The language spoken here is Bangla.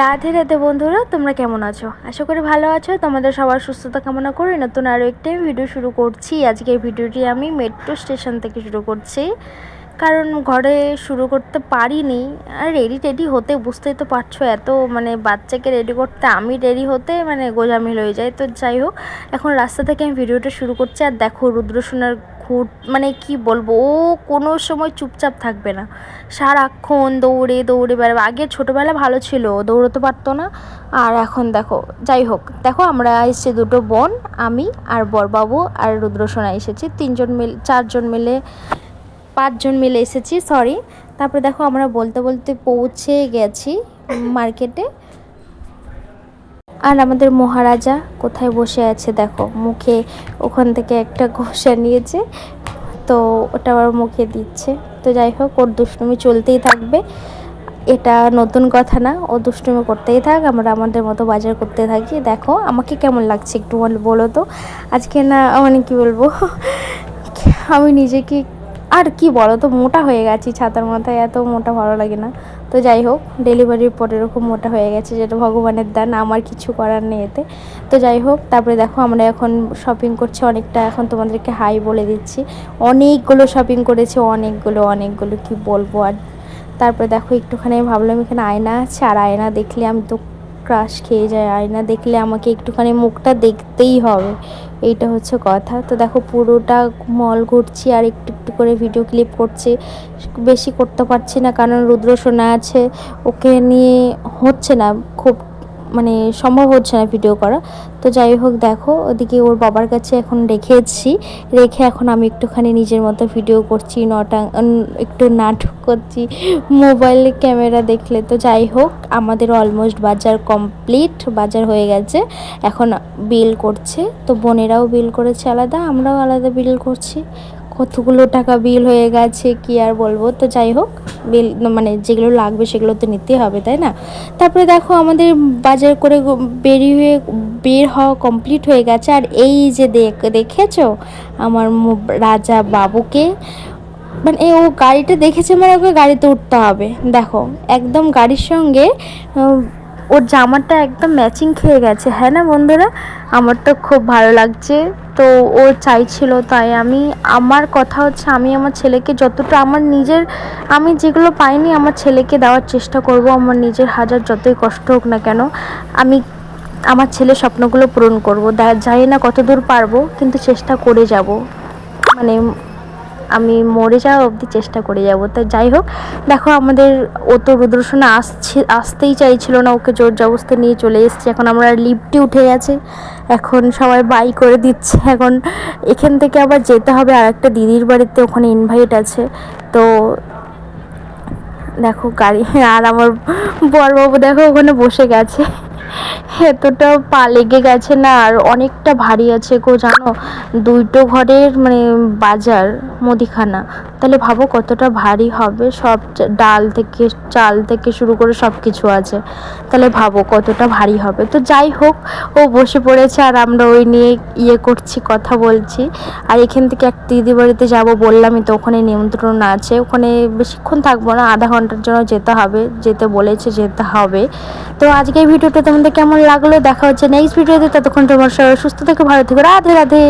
রাধে রাধে বন্ধুরা, তোমরা কেমন আছো? আশা করি ভালো আছো। তোমাদের সবার সুস্থতা কামনা করে নতুন আরও একটি ভিডিও শুরু করছি। আজকের ভিডিওটি আমি মেট্রো স্টেশন থেকে শুরু করছি। কারণ ঘরে শুরু করতে পারিনি। আর রেডি টেডি হতে বুঝতেই তো পারছ, এত মানে বাচ্চাকে রেডি করতে আমি রেডি হতে মানে গোজামিল হয়ে যায় তো যাই হোক, এখন রাস্তা থেকে আমি ভিডিওটা শুরু করছি। আর দেখো রুদ্রসোনার খুঁট মানে কি বলব, ও কোনো সময় চুপচাপ থাকবে না। সারাক্ষণ দৌড়ে দৌড়ে বেড়াবে। আগে ছোটোবেলা ভালো ছিল, দৌড়তে পারতো না। আর এখন দেখো, যাই হোক, দেখো আমরা এসেছি দুটো বোন, আমি আর বরবাবু আর রুদ্রসোনা এসেছি। তিনজন মিলে, চারজন মিলে, পাঁচজন মিলে এসেছি সরি তারপরে দেখো আমরা বলতে বলতে পৌঁছে গেছি মার্কেটে। আর আমাদের মহারাজা কোথায় বসে আছে দেখো, মুখে ওখান থেকে একটা ঘষা নিয়েছে, তো ওটা আবার মুখে দিচ্ছে। তো যাই হোক, ওর দুষ্টুমি চলতেই থাকবে। এটা নতুন কথা না, ও দুষ্টুমি করতেই থাক, আমরা আমাদের মতো বাজার করতে থাকি। দেখো, আমাকে কেমন লাগছে একটু বলো তো। আজকে না মানে কি বলব, আমি নিজেকে আর কি বলো তো, মোটা হয়ে গেছি ছাতার মাথায়, এত মোটা ভালো লাগে না। তো যাই হোক, ডেলিভারির পর এরকম মোটা হয়ে গেছে যেটা ভগবানের দান, আমার কিছু করার নেই এতে। তো যাই হোক, তারপরে দেখো আমরা এখন শপিং করছি অনেকটা, এখন তোমাদেরকে হাই বলে দিচ্ছি। অনেকগুলো শপিং করেছি, অনেকগুলো অনেকগুলো, কি বলব আর। তারপরে দেখো একটুখানি ভাবলাম এখানে আয়না আছে, আর আয়না দেখলে আমি তো ক্রাশ খেয়ে যায় আয়না দেখলে আমাকে একটুখানি মুখটা দেখতেই হবে। এইটা হচ্ছে কথা। তো দেখো পুরোটা মল ঘুরছি আর একটু একটু করে ভিডিও ক্লিপ করছি। বেশি করতে পারছি না কারণ রুদ্র শোনা আছে। ওকে নিয়ে হচ্ছে না খুব মানে সম্ভব হচ্ছে না ভিডিও করা। তো যাই হোক, দেখো, ওদিকে ওর বাবার কাছে এখন রেখেছি। রেখে এখন আমি একটুখানি নিজের মতো ভিডিও করছি, নটা একটু নাটক করছি মোবাইল ক্যামেরা দেখলে। তো যাই হোক, আমাদের অলমোস্ট বাজার কমপ্লিট বাজার হয়ে গেছে। এখন বিল করছে, তো বোনেরাও বিল করেছে আলাদা, আমরাও আলাদা বিল করছি। কতগুলো টাকা বিল হয়ে গেছে, কি আর বলব? তো যাই হোক বিল মানে যেগুলো লাগবে সেগুলো তো নিতে হবে, তাই না? তারপরে দেখো আমাদের বাজার করে বেরিয়ে বের হওয়া কমপ্লিট হয়ে গেছে। আর এই যে দেখ, দেখেছ? আমার রাজা বাবুকে। মানে ও গাড়িটা দেখেছে মানে ওকে গাড়িতে উঠতে হবে। দেখো, একদম গাড়ির সঙ্গে ওর জামাটা একদম ম্যাচিং খেয়ে গেছে হ্যাঁ না বন্ধুরা? আমার তো খুব ভালো লাগছে। তো ও চাইছিল, তাই আমি, আমার কথা হচ্ছে আমি আমার ছেলেকে যতটা আমার নিজের, আমি যেগুলো পাইনি আমার ছেলেকে দেওয়ার চেষ্টা করব, আমার নিজের হাজার যতই কষ্ট হোক না কেন, আমি আমার ছেলের স্বপ্নগুলো পূরণ করব। জানি না কত দূর পারব, কিন্তু চেষ্টা করে যাব। মানে আমি মরে যাওয়া অবধি চেষ্টা করে যাব। তো যাই হোক, দেখো আমাদের ও তো রুদ্রসোনা আসছে, আসতেই চাইছিল না ওকে জোর জবস্তে নিয়ে চলে এসছে। এখন আমরা লিফটে উঠে গেছে। এখন সবাই বাই করে দিচ্ছে। এখন এখান থেকে আবার যেতে হবে। আর একটা দিদির বাড়িতে ওখানে ইনভাইট আছে। তো দেখো গাড়ি, আর আমার বরবাবু দেখো ওখানে বসে গেছে। এতটা পা লেগে গেছে না, আর অনেকটা ভারী আছে গো, জানো? দুইটো ঘরের মানে বাজার, মুদিখানা। তাহলে ভাবো কতটা ভারী হবে, সব ডাল থেকে, চাল থেকে শুরু করে সব কিছু আছে। তাহলে ভাবো কতটা ভারী হবে। তো যাই হোক, ও বসে পড়েছে, আর আমরা ওই নিয়ে ইয়ে করছি, কথা বলছি। আর এখান থেকে এক দিদি বাড়িতে যাব বললামই তো, ওখানে নিমন্ত্রণ আছে। ওখানে বেশিক্ষণ থাকব না, আধা ঘণ্টার জন্য যেতে হবে, যেতে বলেছে যেতে হবে। তো আজকে ভিডিওটা তোমাদের কেমন লাগল? দেখা হচ্ছে নেক্সট ভিডিওতে ততক্ষণ তোমার সবাই সুস্থ থেকে, ভালো থেকে। রাধে রাধে।